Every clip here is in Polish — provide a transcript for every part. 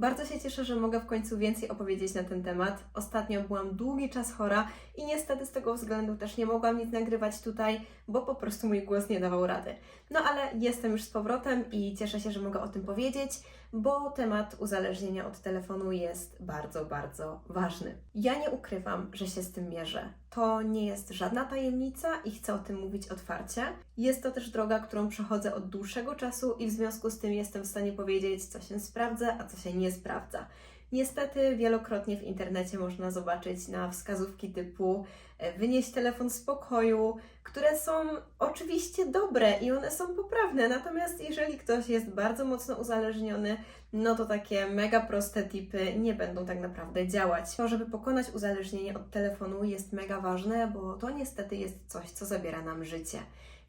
Bardzo się cieszę, że mogę w końcu więcej opowiedzieć na ten temat. Ostatnio byłam długi czas chora i niestety z tego względu też nie mogłam nic nagrywać tutaj, bo po prostu mój głos nie dawał rady. No ale jestem już z powrotem i cieszę się, że mogę o tym powiedzieć, bo temat uzależnienia od telefonu jest bardzo, bardzo ważny. Ja nie ukrywam, że się z tym mierzę. To nie jest żadna tajemnica i chcę o tym mówić otwarcie. Jest to też droga, którą przechodzę od dłuższego czasu i w związku z tym jestem w stanie powiedzieć, co się sprawdza, a co się nie sprawdza. Niestety wielokrotnie w internecie można zobaczyć na wskazówki typu e, wynieś telefon z pokoju, które są oczywiście dobre i one są poprawne, natomiast jeżeli ktoś jest bardzo mocno uzależniony, no to takie mega proste tipy nie będą tak naprawdę działać. To, żeby pokonać uzależnienie od telefonu jest mega ważne, bo to niestety jest coś, co zabiera nam życie.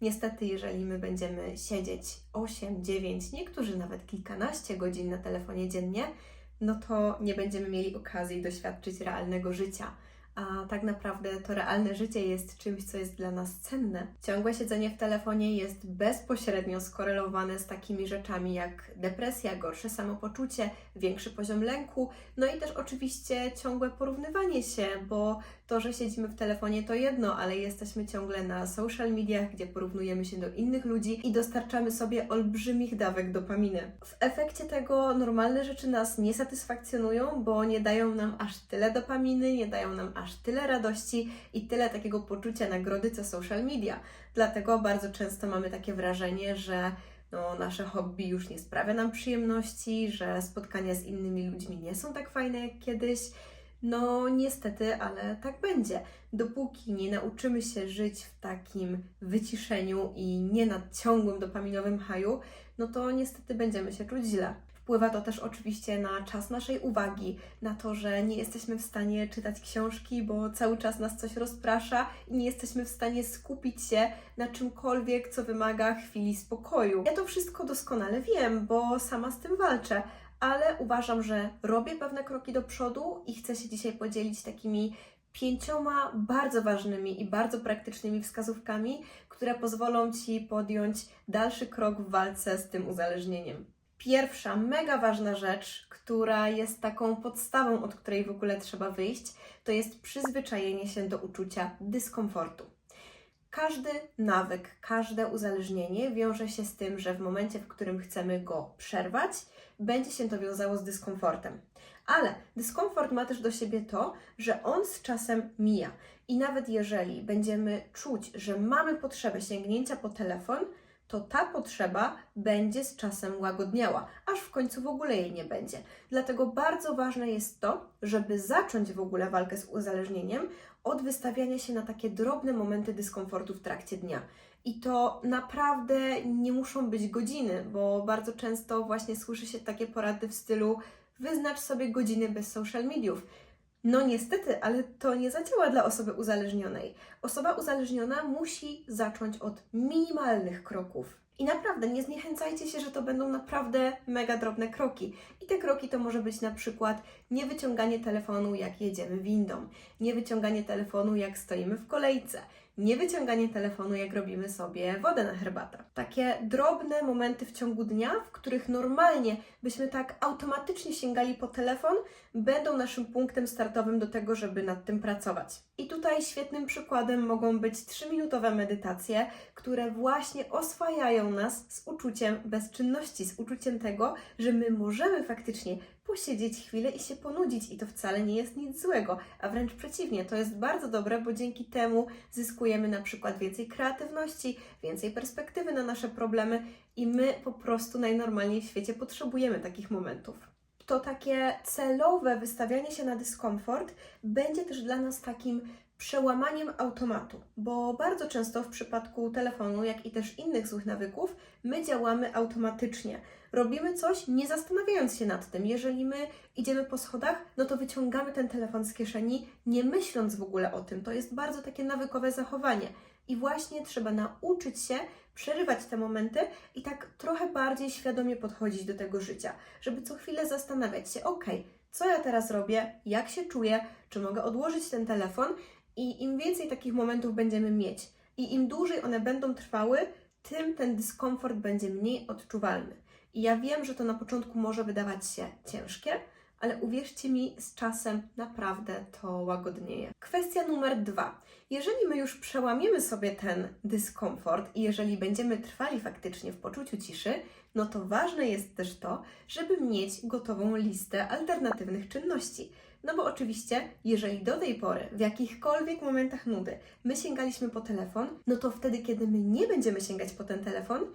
Niestety, jeżeli my będziemy siedzieć 8, 9, niektórzy nawet kilkanaście godzin na telefonie dziennie, no to nie będziemy mieli okazji doświadczyć realnego życia. A tak naprawdę to realne życie jest czymś, co jest dla nas cenne. Ciągłe siedzenie w telefonie jest bezpośrednio skorelowane z takimi rzeczami jak depresja, gorsze samopoczucie, większy poziom lęku, no i też oczywiście ciągłe porównywanie się, bo to, że siedzimy w telefonie to jedno, ale jesteśmy ciągle na social mediach, gdzie porównujemy się do innych ludzi i dostarczamy sobie olbrzymich dawek dopaminy. W efekcie tego normalne rzeczy nas nie satysfakcjonują, bo nie dają nam aż tyle dopaminy, nie dają nam aż tyle radości i tyle takiego poczucia nagrody co social media. Dlatego bardzo często mamy takie wrażenie, że no, nasze hobby już nie sprawia nam przyjemności, że spotkania z innymi ludźmi nie są tak fajne jak kiedyś. No, niestety, ale tak będzie. Dopóki nie nauczymy się żyć w takim wyciszeniu i nie nad ciągłym dopaminowym haju, no to niestety będziemy się czuć źle. Wpływa to też oczywiście na czas naszej uwagi, na to, że nie jesteśmy w stanie czytać książki, bo cały czas nas coś rozprasza i nie jesteśmy w stanie skupić się na czymkolwiek, co wymaga chwili spokoju. Ja to wszystko doskonale wiem, bo sama z tym walczę, ale uważam, że robię pewne kroki do przodu i chcę się dzisiaj podzielić takimi pięcioma bardzo ważnymi i bardzo praktycznymi wskazówkami, które pozwolą Ci podjąć dalszy krok w walce z tym uzależnieniem. Pierwsza, mega ważna rzecz, która jest taką podstawą, od której w ogóle trzeba wyjść, to jest przyzwyczajenie się do uczucia dyskomfortu. Każdy nawyk, każde uzależnienie wiąże się z tym, że w momencie, w którym chcemy go przerwać, będzie się to wiązało z dyskomfortem. Ale dyskomfort ma też do siebie to, że on z czasem mija. I nawet jeżeli będziemy czuć, że mamy potrzebę sięgnięcia po telefon, to ta potrzeba będzie z czasem łagodniała, aż w końcu w ogóle jej nie będzie. Dlatego bardzo ważne jest to, żeby zacząć w ogóle walkę z uzależnieniem od wystawiania się na takie drobne momenty dyskomfortu w trakcie dnia. I to naprawdę nie muszą być godziny, bo bardzo często właśnie słyszy się takie porady w stylu wyznacz sobie godziny bez social mediów. No niestety, ale to nie zadziała dla osoby uzależnionej. Osoba uzależniona musi zacząć od minimalnych kroków. I naprawdę nie zniechęcajcie się, że to będą naprawdę mega drobne kroki. I te kroki to może być na przykład nie wyciąganie telefonu, jak jedziemy windą, nie wyciąganie telefonu, jak stoimy w kolejce, nie wyciąganie telefonu, jak robimy sobie wodę na herbatę. Takie drobne momenty w ciągu dnia, w których normalnie byśmy tak automatycznie sięgali po telefon, będą naszym punktem startowym do tego, żeby nad tym pracować. I tutaj świetnym przykładem mogą być 3-minutowe medytacje, które właśnie oswajają nas z uczuciem bezczynności, z uczuciem tego, że my możemy faktycznie posiedzieć chwilę i się ponudzić i to wcale nie jest nic złego, a wręcz przeciwnie, to jest bardzo dobre, bo dzięki temu zyskujemy na przykład więcej kreatywności, więcej perspektywy na nasze problemy i my po prostu najnormalniej w świecie potrzebujemy takich momentów. To takie celowe wystawianie się na dyskomfort będzie też dla nas takim przełamaniem automatu, bo bardzo często w przypadku telefonu, jak i też innych złych nawyków, my działamy automatycznie. Robimy coś, nie zastanawiając się nad tym. Jeżeli my idziemy po schodach, no to wyciągamy ten telefon z kieszeni, nie myśląc w ogóle o tym. To jest bardzo takie nawykowe zachowanie. I właśnie trzeba nauczyć się przerywać te momenty i tak trochę bardziej świadomie podchodzić do tego życia, żeby co chwilę zastanawiać się, ok, co ja teraz robię, jak się czuję, czy mogę odłożyć ten telefon i im więcej takich momentów będziemy mieć i im dłużej one będą trwały, tym ten dyskomfort będzie mniej odczuwalny. I ja wiem, że to na początku może wydawać się ciężkie, ale uwierzcie mi, z czasem naprawdę to łagodnieje. Kwestia numer dwa. Jeżeli my już przełamiemy sobie ten dyskomfort i jeżeli będziemy trwali faktycznie w poczuciu ciszy, no to ważne jest też to, żeby mieć gotową listę alternatywnych czynności. No bo oczywiście, jeżeli do tej pory, w jakichkolwiek momentach nudy, my sięgaliśmy po telefon, no to wtedy, kiedy my nie będziemy sięgać po ten telefon,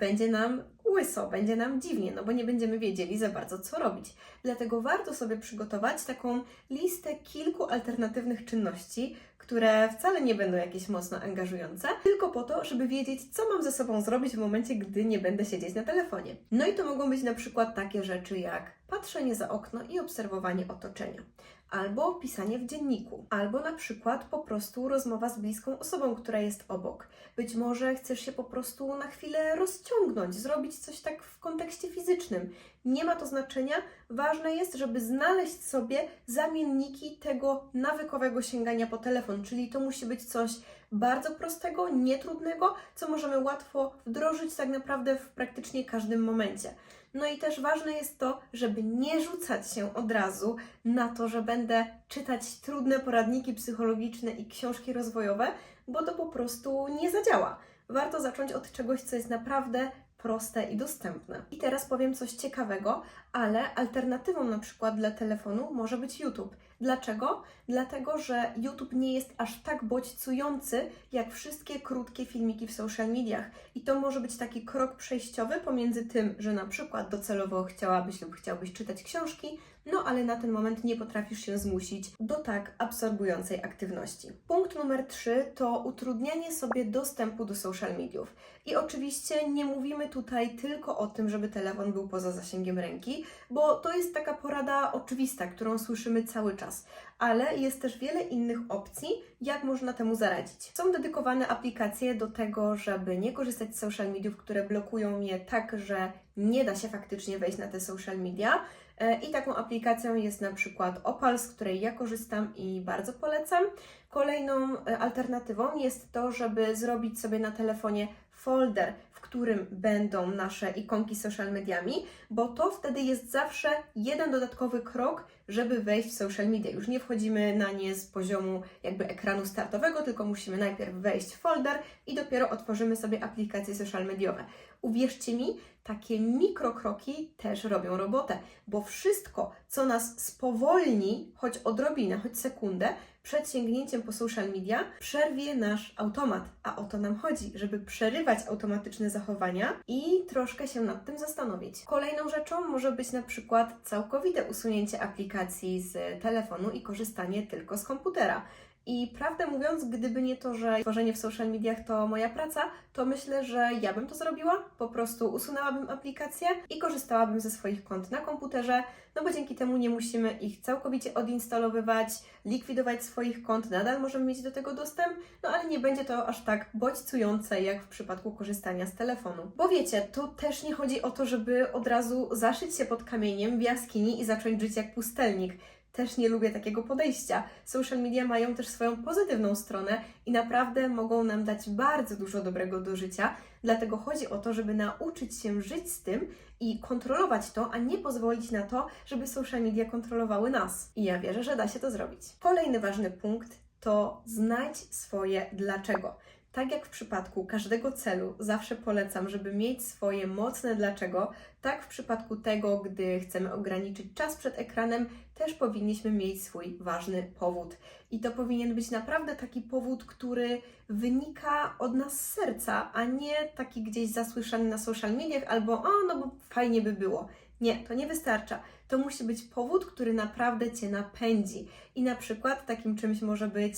będzie nam łyso, będzie nam dziwnie, no bo nie będziemy wiedzieli za bardzo, co robić. Dlatego warto sobie przygotować taką listę kilku alternatywnych czynności, które wcale nie będą jakieś mocno angażujące, tylko po to, żeby wiedzieć, co mam ze sobą zrobić w momencie, gdy nie będę siedzieć na telefonie. No i to mogą być na przykład takie rzeczy jak patrzenie za okno i obserwowanie otoczenia albo pisanie w dzienniku, albo na przykład po prostu rozmowa z bliską osobą, która jest obok. Być może chcesz się po prostu na chwilę rozciągnąć, zrobić coś tak w kontekście fizycznym. Nie ma to znaczenia. Ważne jest, żeby znaleźć sobie zamienniki tego nawykowego sięgania po telefon, czyli to musi być coś bardzo prostego, nietrudnego, co możemy łatwo wdrożyć tak naprawdę w praktycznie każdym momencie. No i też ważne jest to, żeby nie rzucać się od razu na to, że będę czytać trudne poradniki psychologiczne i książki rozwojowe, bo to po prostu nie zadziała. Warto zacząć od czegoś, co jest naprawdę proste i dostępne. I teraz powiem coś ciekawego, ale alternatywą na przykład dla telefonu może być YouTube. Dlaczego? Dlatego, że YouTube nie jest aż tak bodźcujący jak wszystkie krótkie filmiki w social mediach. I to może być taki krok przejściowy pomiędzy tym, że na przykład docelowo chciałabyś lub chciałbyś czytać książki, no ale na ten moment nie potrafisz się zmusić do tak absorbującej aktywności. Punkt numer 3 to utrudnianie sobie dostępu do social mediów. I oczywiście nie mówimy tutaj tylko o tym, żeby telefon był poza zasięgiem ręki, bo to jest taka porada oczywista, którą słyszymy cały czas, ale jest też wiele innych opcji, jak można temu zaradzić. Są dedykowane aplikacje do tego, żeby nie korzystać z social mediów, które blokują je tak, że nie da się faktycznie wejść na te social media. E, I taką aplikacją jest na przykład Opal, z której ja korzystam i bardzo polecam. Kolejną e, alternatywą jest to, żeby zrobić sobie na telefonie folder, w którym będą nasze ikonki social mediami, bo to wtedy jest zawsze jeden dodatkowy krok, żeby wejść w social media. Już nie wchodzimy na nie z poziomu jakby ekranu startowego, tylko musimy najpierw wejść w folder i dopiero otworzymy sobie aplikacje social mediowe. Uwierzcie mi, takie mikrokroki też robią robotę, bo wszystko, co nas spowolni, choć odrobinę, choć sekundę, przed sięgnięciem po social media, przerwie nasz automat. A o to nam chodzi, żeby przerywać automatyczne zachowania i troszkę się nad tym zastanowić. Kolejną rzeczą może być na przykład całkowite usunięcie aplikacji z telefonu i korzystanie tylko z komputera. I prawdę mówiąc, gdyby nie to, że tworzenie w social mediach to moja praca, to myślę, że ja bym to zrobiła. Po prostu usunęłabym aplikacje i korzystałabym ze swoich kont na komputerze, no bo dzięki temu nie musimy ich całkowicie odinstalowywać, likwidować swoich kont, nadal możemy mieć do tego dostęp, no ale nie będzie to aż tak bodźcujące jak w przypadku korzystania z telefonu. Bo wiecie, tu też nie chodzi o to, żeby od razu zaszyć się pod kamieniem w jaskini i zacząć żyć jak pustelnik też nie lubię takiego podejścia. Social media mają też swoją pozytywną stronę i naprawdę mogą nam dać bardzo dużo dobrego do życia. Dlatego chodzi o to, żeby nauczyć się żyć z tym i kontrolować to, a nie pozwolić na to, żeby social media kontrolowały nas. I ja wierzę, że da się to zrobić. Kolejny ważny punkt to znajdź swoje dlaczego. Tak jak w przypadku każdego celu, zawsze polecam, żeby mieć swoje mocne dlaczego, tak w przypadku tego, gdy chcemy ograniczyć czas przed ekranem, też powinniśmy mieć swój ważny powód. I to powinien być naprawdę taki powód, który wynika od nas z serca, a nie taki gdzieś zasłyszany na social mediach albo o, no bo fajnie by było. Nie, to nie wystarcza. To musi być powód, który naprawdę Cię napędzi. I na przykład takim czymś może być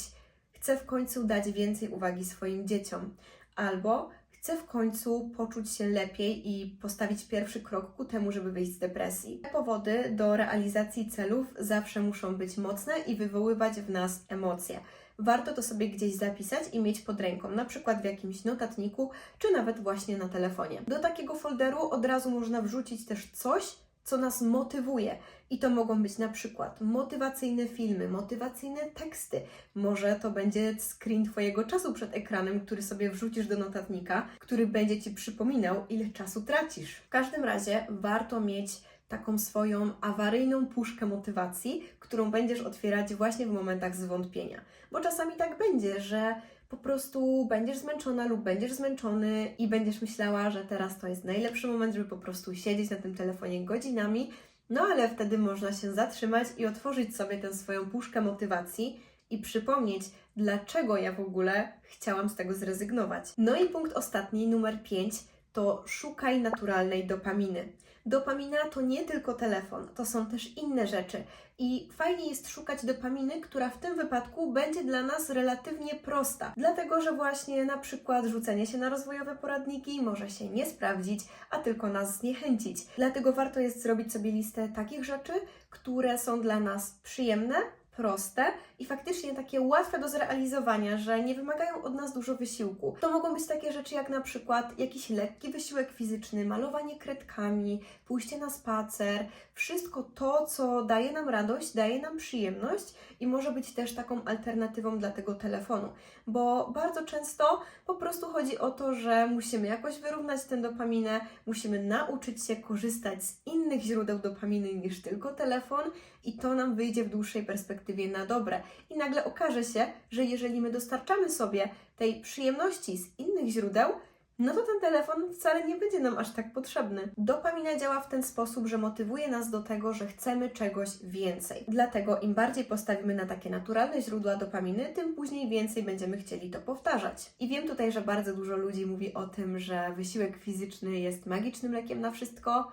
chcę w końcu dać więcej uwagi swoim dzieciom, albo chcę w końcu poczuć się lepiej i postawić pierwszy krok ku temu, żeby wyjść z depresji. Te powody do realizacji celów zawsze muszą być mocne i wywoływać w nas emocje. Warto to sobie gdzieś zapisać i mieć pod ręką, na przykład w jakimś notatniku, czy nawet właśnie na telefonie. Do takiego folderu od razu można wrzucić też coś, co nas motywuje. I to mogą być na przykład motywacyjne filmy, motywacyjne teksty. Może to będzie screen Twojego czasu przed ekranem, który sobie wrzucisz do notatnika, który będzie Ci przypominał, ile czasu tracisz. W każdym razie warto mieć taką swoją awaryjną puszkę motywacji, którą będziesz otwierać właśnie w momentach zwątpienia. Bo czasami tak będzie, że po prostu będziesz zmęczona lub będziesz zmęczony i będziesz myślała, że teraz to jest najlepszy moment, żeby po prostu siedzieć na tym telefonie godzinami. No ale wtedy można się zatrzymać i otworzyć sobie tę swoją puszkę motywacji i przypomnieć, dlaczego ja w ogóle chciałam z tego zrezygnować. No i punkt ostatni, numer 5, to szukaj naturalnej dopaminy. Dopamina to nie tylko telefon, to są też inne rzeczy. I fajnie jest szukać dopaminy, która w tym wypadku będzie dla nas relatywnie prosta. Dlatego, że właśnie na przykład rzucenie się na rozwojowe poradniki może się nie sprawdzić, a tylko nas zniechęcić. Dlatego warto jest zrobić sobie listę takich rzeczy, które są dla nas przyjemne, proste i faktycznie takie łatwe do zrealizowania, że nie wymagają od nas dużo wysiłku. To mogą być takie rzeczy jak na przykład jakiś lekki wysiłek fizyczny, malowanie kredkami, pójście na spacer, wszystko to, co daje nam radość, daje nam przyjemność i może być też taką alternatywą dla tego telefonu, bo bardzo często po prostu chodzi o to, że musimy jakoś wyrównać tę dopaminę, musimy nauczyć się korzystać z innych źródeł dopaminy niż tylko telefon i to nam wyjdzie w dłuższej perspektywie na dobre. I nagle okaże się, że jeżeli my dostarczamy sobie tej przyjemności z innych źródeł, no to ten telefon wcale nie będzie nam aż tak potrzebny. Dopamina działa w ten sposób, że motywuje nas do tego, że chcemy czegoś więcej. Dlatego im bardziej postawimy na takie naturalne źródła dopaminy, tym później więcej będziemy chcieli to powtarzać. I wiem tutaj, że bardzo dużo ludzi mówi o tym, że wysiłek fizyczny jest magicznym lekiem na wszystko,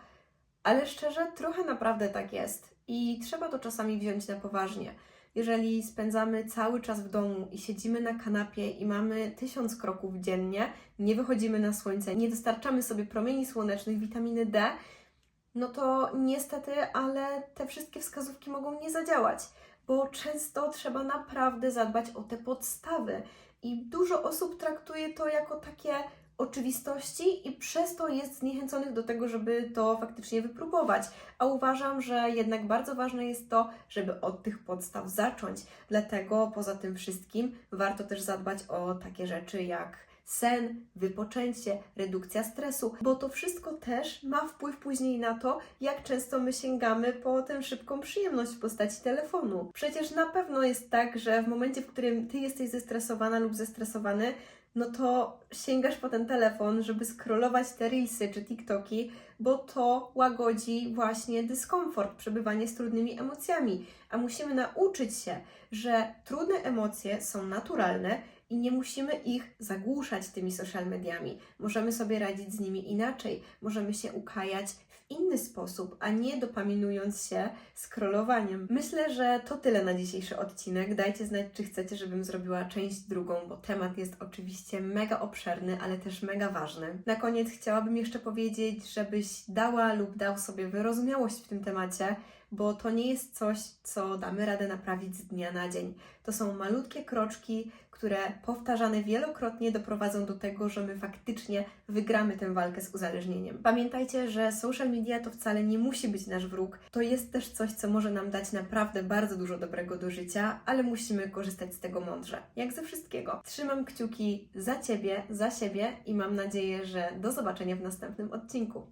ale szczerze, trochę naprawdę tak jest. I trzeba to czasami wziąć na poważnie jeżeli spędzamy cały czas w domu i siedzimy na kanapie i mamy tysiąc kroków dziennie, nie wychodzimy na słońce, nie dostarczamy sobie promieni słonecznych, witaminy D, no to niestety, ale te wszystkie wskazówki mogą nie zadziałać, bo często trzeba naprawdę zadbać o te podstawy. I dużo osób traktuje to jako takie oczywistości i przez to jest zniechęconych do tego, żeby to faktycznie wypróbować. A uważam, że jednak bardzo ważne jest to, żeby od tych podstaw zacząć. Dlatego poza tym wszystkim warto też zadbać o takie rzeczy jak sen, wypoczęcie, redukcja stresu, bo to wszystko też ma wpływ później na to, jak często my sięgamy po tę szybką przyjemność w postaci telefonu. Przecież na pewno jest tak, że w momencie, w którym ty jesteś zestresowana lub zestresowany, no to sięgasz po ten telefon, żeby scrollować te reelsy czy TikToki, bo to łagodzi właśnie dyskomfort, przebywanie z trudnymi emocjami. A musimy nauczyć się, że trudne emocje są naturalne i nie musimy ich zagłuszać tymi social mediami. Możemy sobie radzić z nimi inaczej, możemy się ukajać w inny sposób, a nie dopaminując się scrollowaniem. Myślę, że to tyle na dzisiejszy odcinek. Dajcie znać, czy chcecie, żebym zrobiła część drugą, bo temat jest oczywiście mega obszerny, ale też mega ważny. Na koniec chciałabym jeszcze powiedzieć, żebyś dała lub dał sobie wyrozumiałość w tym temacie, bo to nie jest coś, co damy radę naprawić z dnia na dzień. To są malutkie kroczki, które powtarzane wielokrotnie doprowadzą do tego, że my faktycznie wygramy tę walkę z uzależnieniem. Pamiętajcie, że social media to wcale nie musi być nasz wróg. To jest też coś, co może nam dać naprawdę bardzo dużo dobrego do życia, ale musimy korzystać z tego mądrze. Jak ze wszystkiego. Trzymam kciuki za Ciebie, za siebie i mam nadzieję, że do zobaczenia w następnym odcinku.